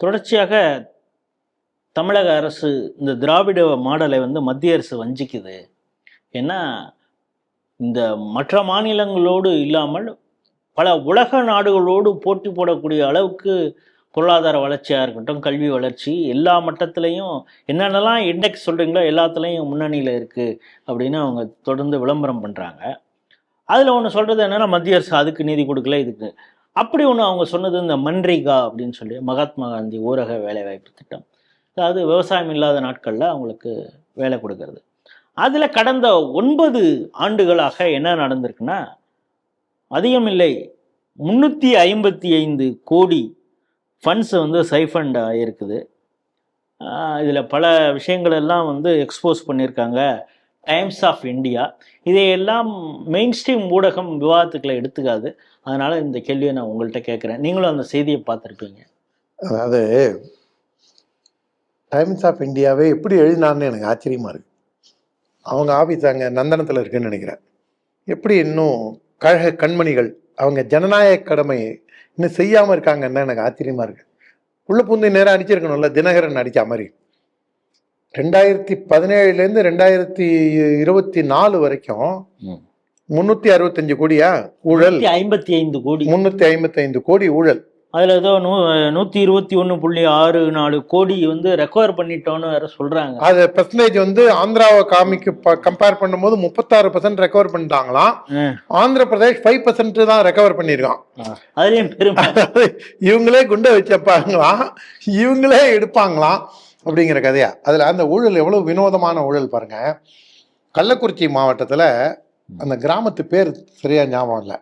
தொடர்ச்சியாக தமிழக அரசு இந்த திராவிட மாடலை வந்து மத்திய அரசு வஞ்சிக்குது. ஏன்னா இந்த மற்ற மாநிலங்களோடு இல்லாமல் பல உலக நாடுகளோடு போட்டி போடக்கூடிய அளவுக்கு பொருளாதார வளர்ச்சியாக இருக்கட்டும் கல்வி வளர்ச்சி எல்லா மட்டத்திலையும் என்னென்னலாம் இண்டெக்ஸ் சொல்கிறீங்களோ எல்லாத்துலேயும் முன்னணியில் இருக்குது அப்படின்னு அவங்க தொடர்ந்து விளம்பரம் பண்ணுறாங்க அதில் ஒன்று சொல்கிறது என்னென்னா மத்திய அரசு அதுக்கு நிதி கொடுக்கல இதுக்கு அப்படி ஒன்று அவங்க சொன்னது இந்த மன்ரேகா அப்படின்னு சொல்லி மகாத்மா காந்தி ஊரக வேலைவாய்ப்பு திட்டம். அதாவது விவசாயம் இல்லாத நாட்களில் அவங்களுக்கு வேலை கொடுக்கறது. அதில் கடந்த ஒன்பது ஆண்டுகளாக என்ன நடந்திருக்குன்னா அதிகமில்லை முந்நூற்றி ஐம்பத்தி ஐந்து கோடி ஃபண்ட்ஸ் வந்து சைஃபண்ட் ஆகிருக்குது இதில் பல விஷயங்கள் எல்லாம் வந்து எக்ஸ்போஸ் பண்ணியிருக்காங்க. டைம்ஸ் ஆஃப் இந்தியா இதையெல்லாம் மெயின் ஸ்ட்ரீம் ஊடகம் விவாதத்துக்களை எடுத்துக்காது. அதனால் இந்த கேள்வியை நான் உங்கள்கிட்ட கேட்குறேன். நீங்களும் அந்த செய்தியை பார்த்துருப்பீங்க. அதாவது டைம்ஸ் ஆஃப் இந்தியாவே எப்படி எழுதினான்னு எனக்கு ஆச்சரியமாக இருக்கு. அவங்க ஆஃபீஸ் அங்கே நந்தனத்தில் இருக்குன்னு நினைக்கிறேன். எப்படி இன்னும் கழக கண்மணிகள் அவங்க ஜனநாயக கடமை இன்னும் செய்யாமல் இருக்காங்கன்னு எனக்கு ஆச்சரியமாக இருக்கு. உள்ள பூந்து நேரம் அடிச்சிருக்கணும்ல தினகரன் அடித்த மாதிரி. ரெண்டாயிரத்தி பதினேழுலேருந்து ரெண்டாயிரத்தி இருபத்தி நாலு வரைக்கும் ம். முந்நூற்றி அறுபத்தஞ்சு கோடியா? ஊழல். ஐம்பத்தி ஐந்து கோடி. முந்நூற்றி ஐம்பத்தைந்து கோடி ஊழல். அதில் ஏதோ நூ நூற்றி இருபத்தி ஒன்று புள்ளி ஆறு நாலு கோடி வந்து ரெக்கவர் பண்ணிட்டோன்னு வேற சொல்கிறாங்க அது பெர்சன்டேஜ் வந்து ஆந்திராவை காமிக்கு கம்பேர் பண்ணும்போது முப்பத்தாறு பர்சன்ட் ரெக்கவர் பண்ணிட்டாங்களாம். ஆந்திர பிரதேஷ் ஃபைவ் பர்சன்ட் தான் ரெக்கவர் பண்ணியிருக்கான். அதுலேயும் பெருமை. இவங்களே குண்டை வச்சப்பாங்களாம் இவங்களே எடுப்பாங்களாம். அப்படிங்கிற கதையா? அதுல அந்த ஊழல் எவ்வளவு வினோதமான ஊழல் பாருங்க. கள்ளக்குறிச்சி மாவட்டத்துல அந்த கிராமத்து பேர் சரியா ஞாபகம் இல்லை.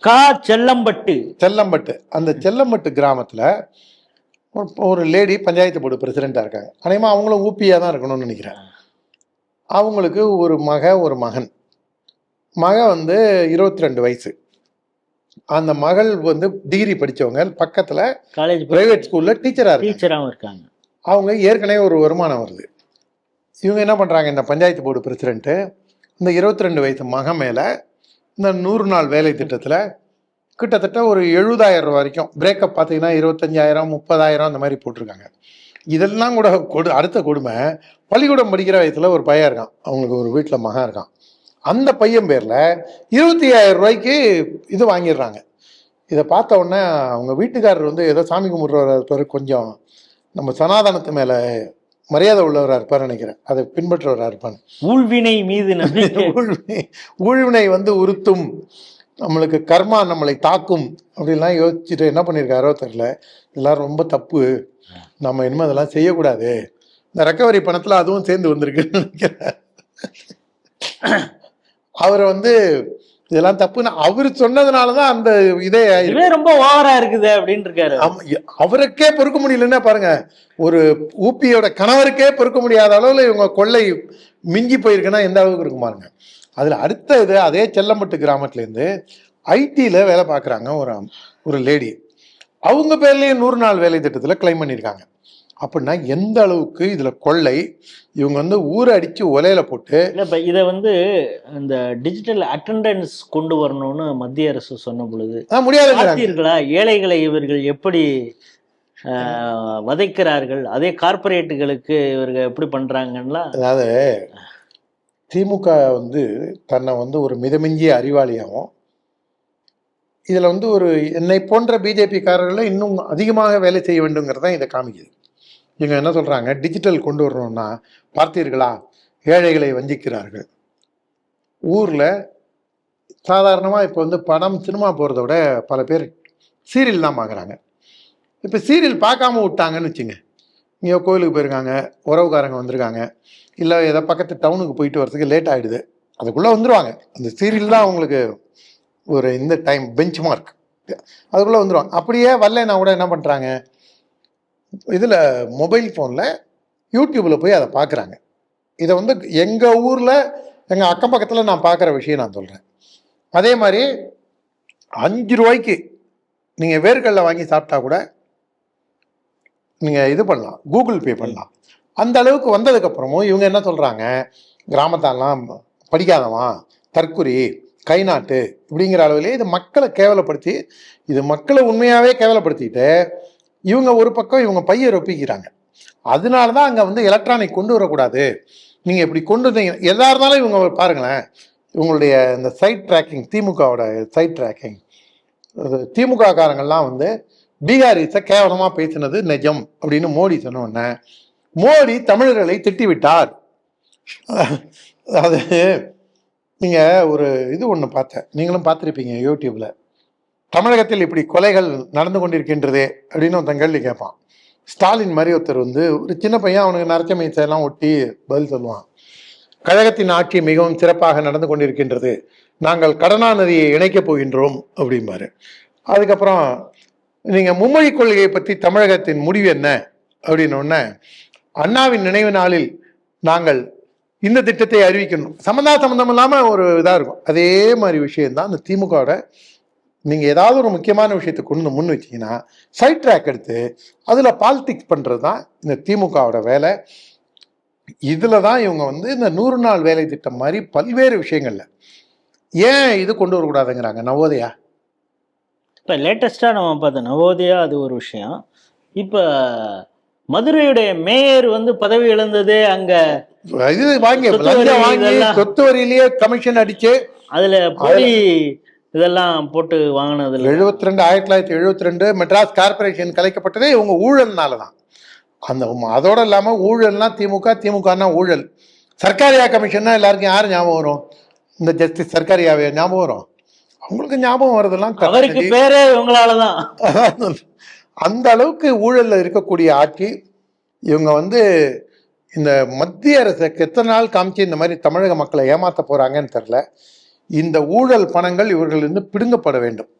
கா. செல்லம்பட்டு. செல்லம்பட்டு. அந்த செல்லம்பட்டு கிராமத்துல ஒரு- லேடி பஞ்சாயத்து போர்டு பிரசிடெண்டா இருக்காங்க. அநேகமா அவங்களும் ஊப்பியா தான் இருக்கணும்னு நினைக்கிறேன். அவங்களுக்கு ஒரு மக ஒரு மகன். மக வந்து இருபத்தி ரெண்டு வயசு. அந்த மகள் வந்து டிகிரி படிச்சவங்க. பக்கத்துல காலேஜ் பிரைவேட் ஸ்கூல்ல டீச்சரா இருக்காங்க. டீச்சராகவும் இருக்காங்க. அவங்க ஏற்கனவே ஒரு வருமானம் வருது. இவங்க என்ன பண்ணுறாங்க இந்த பஞ்சாயத்து போர்டு பிரசிடென்ட்டு இந்த இருபத்தி ரெண்டு வயசு மகன் மேலே இந்த நூறு நாள் வேலை திட்டத்தில் கிட்டத்தட்ட ஒரு எழுபதாயிரம் ரூபா வரைக்கும் பிரேக்கப் பார்த்தீங்கன்னா இருபத்தஞ்சாயிரம் முப்பதாயிரம் அந்த மாதிரி போட்டிருக்காங்க. இதெல்லாம் கூட கொடு அடுத்த கொடுமை பள்ளிக்கூடம் படிக்கிற வயசில் ஒரு பையன் இருக்கான். அவங்களுக்கு ஒரு வீட்டில் மகன் இருக்கான். அந்த பையன் பேரில் இருபத்தி ஐயாயிரம் ரூபாய்க்கு இது வாங்கிடுறாங்க. இதை பார்த்த உடனே அவங்க வீட்டுக்காரர் வந்து ஏதோ சாமி கும்பிட்றவராக பிறகு கொஞ்சம் நம்ம சனாதனத்து மேலே மரியாதை உள்ளவராக இருப்பார் நினைக்கிறேன். அதை பின்பற்றுவராக இருப்பாங்க. ஊழ்வினை மீது ஊழ்வினை ஊழ்வினை வந்து உறுத்தும். நம்மளுக்கு கர்மா நம்மளை தாக்கும். அப்படின்லாம் யோசிச்சுட்டு என்ன பண்ணியிருக்காரோ தெரில இதெல்லாம் ரொம்ப தப்பு. நம்ம இனிமேல் அதெல்லாம் செய்யக்கூடாது. இந்த ரெக்கவரி பணத்தில் அதுவும் சேர்ந்து வந்திருக்குன்னு நினைக்கிறேன். அவரை வந்து இதெல்லாம் தப்புன்னு அவர் சொன்னதுனால தான் அந்த இதே. இதுவே ரொம்ப ஓவரா இருக்குது அப்படின்னு இருக்காரு அவருக்கே பொறுக்க முடியலன்னா பாருங்க ஒரு ஊப்பியோட கணவருக்கே பொறுக்க முடியாத அளவுல இவங்க கொள்ளை மிஞ்சி போயிருக்குன்னா எந்த அளவுக்கு இருக்கும் பாருங்க. அதுல அடுத்த இது அதே செல்லம்பட்டு கிராமத்துல இருந்து ஐடில வேலை பார்க்குறாங்க ஒரு ஒரு லேடி அவங்க பேர்லயே நூறு நாள் வேலை திட்டத்துல கிளைம் பண்ணியிருக்காங்க. அப்படின்னா எந்த அளவுக்கு இதுல கொள்ளை? இவங்க வந்து ஊரை அடிச்சு ஒலையில போட்டு இல்ல இப்ப இதை வந்து இந்த டிஜிட்டல் அட்டெண்டன்ஸ் கொண்டு வரணும்னு மத்திய அரசு சொன்ன பொழுது முடியாதுங்கிறாங்க. பார்த்தீர்களா ஏழைகளை இவர்கள் எப்படி ஆஹ், வதைக்கிறார்கள்? அதே கார்ப்பரேட்டுகளுக்கு இவர்கள் எப்படி பண்றாங்கன்னா? அதாவது திமுக வந்து தன்னை வந்து ஒரு மிதமிஞ்சிய அறிவாளியாகவும் இதில் வந்து ஒரு என்னை போன்ற பிஜேபிக்காரர்களை இன்னும் அதிகமாக வேலை செய்ய வேண்டுங்கிறது தான் இதை காமிக்குது. இவங்க என்ன சொல்கிறாங்க டிஜிட்டல் கொண்டு வரணும்னா பார்த்தீர்களா? ஏழைகளை வஞ்சிக்கிறார்கள். ஊரில் சாதாரணமாக இப்போ வந்து படம் சினிமா போகிறத விட பல பேர் சீரியல் தான் பார்க்குறாங்க. இப்போ சீரியல் பார்க்காம விட்டாங்கன்னு வச்சுங்க. இங்கே கோயிலுக்கு போயிருக்காங்க உறவுக்காரங்க வந்திருக்காங்க. இல்லை ஏதோ பக்கத்து டவுனுக்கு போயிட்டு வரதுக்கு லேட் ஆகிடுது அதுக்குள்ளே வந்துடுவாங்க அந்த சீரியல் தான் அவங்களுக்கு ஒரு இந்த டைம் பெஞ்ச் மார்க் அதுக்குள்ளே வந்துடுவாங்க அப்படியே வரலைன்னா கூட என்ன பண்ணுறாங்க இதில் மொபைல் ஃபோனில் யூடியூப்பில் போய் அதை பார்க்குறாங்க இதை வந்து எங்கள் ஊரில் எங்கள் அக்கம் பக்கத்தில் நான் பார்க்குற விஷயம் நான் சொல்கிறேன் அதே மாதிரி அஞ்சு ரூபாய்க்கு நீங்கள் வேர்க்கடலை வாங்கி சாப்பிட்டா கூட நீங்கள் இது பண்ணலாம் கூகுள் பே பண்ணலாம். அந்த அளவுக்கு வந்ததுக்கப்புறமும் இவங்க என்ன சொல்கிறாங்க கிராமத்தாலாம் படிக்காதவன் தற்குறி கை நாட்டு இப்படிங்கிற அளவிலே இது மக்களை கேவலப்படுத்தி இது மக்களை உண்மையாகவே கேவலப்படுத்திட்டு இவங்க ஒரு பக்கம் இவங்க பையை ரொப்பிக்கிறாங்க. அதனால தான் அங்கே வந்து எலக்ட்ரானிக் கொண்டு வரக்கூடாது. நீங்கள் இப்படி கொண்டு வந்தீங்க எதாக இருந்தாலும் இவங்க பாருங்களேன். இவங்களுடைய இந்த சைட் ட்ராக்கிங் திமுகவோட சைட் ட்ராக்கிங் திமுக காரங்கள்லாம் வந்து பீகாரிஸை கேவலமாக பேசினது நிஜம் அப்படின்னு மோடி சொன்ன உடனே மோடி தமிழர்களை திட்டிவிட்டார். அது நீங்கள் ஒரு இது ஒன்று பார்த்தேன். நீங்களும் பார்த்துருப்பீங்க யூடியூப்பில் தமிழகத்தில் இப்படி கொலைகள் நடந்து கொண்டிருக்கின்றது அப்படின்னு ஒருத்தன் கேள்வி கேட்பான். ஸ்டாலின் மாதிரி ஒருத்தர் வந்து ஒரு சின்ன பையன் அவனுக்கு நரச்ச மீசையெல்லாம் ஒட்டி பதில் சொல்லுவான். கழகத்தின் ஆட்சி மிகவும் சிறப்பாக நடந்து கொண்டிருக்கின்றது. நாங்கள் கடனாநதியை இணைக்கப் போகின்றோம் அப்படிம்பாரு. அதுக்கப்புறம் நீங்கள் மும்மொழி கொள்கையை பற்றி தமிழகத்தின் முடிவு என்ன? அப்படின்னோடனே அண்ணாவின் நினைவு நாளில் நாங்கள் இந்த திட்டத்தை அறிவிக்கணும். சம்மந்தா சம்மந்தம் இல்லாமல் ஒரு இதாக இருக்கும். அதே மாதிரி விஷயம்தான் அந்த திமுகவோட நீங்கள் ஏதாவது ஒரு முக்கியமான விஷயத்தை கொண்டு முன் வச்சீங்கன்னா சைட் ட்ராக் எடுத்து அதில் பாலிடிக்ஸ் பண்ணுறது தான் இந்த திமுகவோட வேலை. இதில் தான் இவங்க வந்து இந்த நூறு நாள் வேலை திட்டம் மாதிரி பல்வேறு விஷயங்கள்ல. ஏன் இது கொண்டு வரக்கூடாதுங்கிறாங்க? நவோதயா? இப்போ லேட்டஸ்ட்டாக நம்ம பார்த்த நவோதயா அது ஒரு விஷயம். இப்போ மதுரையுடைய மேயர் வந்து பதவி இழந்ததே அங்கே இது வாங்கி சொத்து வரியிலேயே கமிஷன் அடிச்சு அதில் போய் இதெல்லாம் போட்டு வாங்கினதுல எழுபத்தி ரெண்டு ஆயிரத்தி தொள்ளாயிரத்தி எழுபத்தி ரெண்டு மெட்ராஸ் கார்பரேஷன் கலைக்கப்பட்டதே இவங்க ஊழல்னால தான். அந்த அதோட இல்லாமல் ஊழல்னா திமுக திமுகனா ஊழல். சர்க்காரியா கமிஷன்னா எல்லாருக்கும் யார் ஞாபகம் வரும்? இந்த ஜஸ்டிஸ் சர்க்காரியாவே ஞாபகம் வரும்? அவங்களுக்கு ஞாபகம் வரதெல்லாம் அவருக்கு. பேரே இவங்களால தான். அந்த அளவுக்கு ஊழல்ல இருக்கக்கூடிய ஆட்சி இவங்க வந்து இந்த மத்திய அரசுக்கு எத்தனை நாள் காமிச்சு இந்த மாதிரி தமிழக மக்களை ஏமாத்த போறாங்கன்னு தெரில இந்த ஊழல் பணங்கள் இவர்களிருந்து பிடுங்கப்பட வேண்டும்.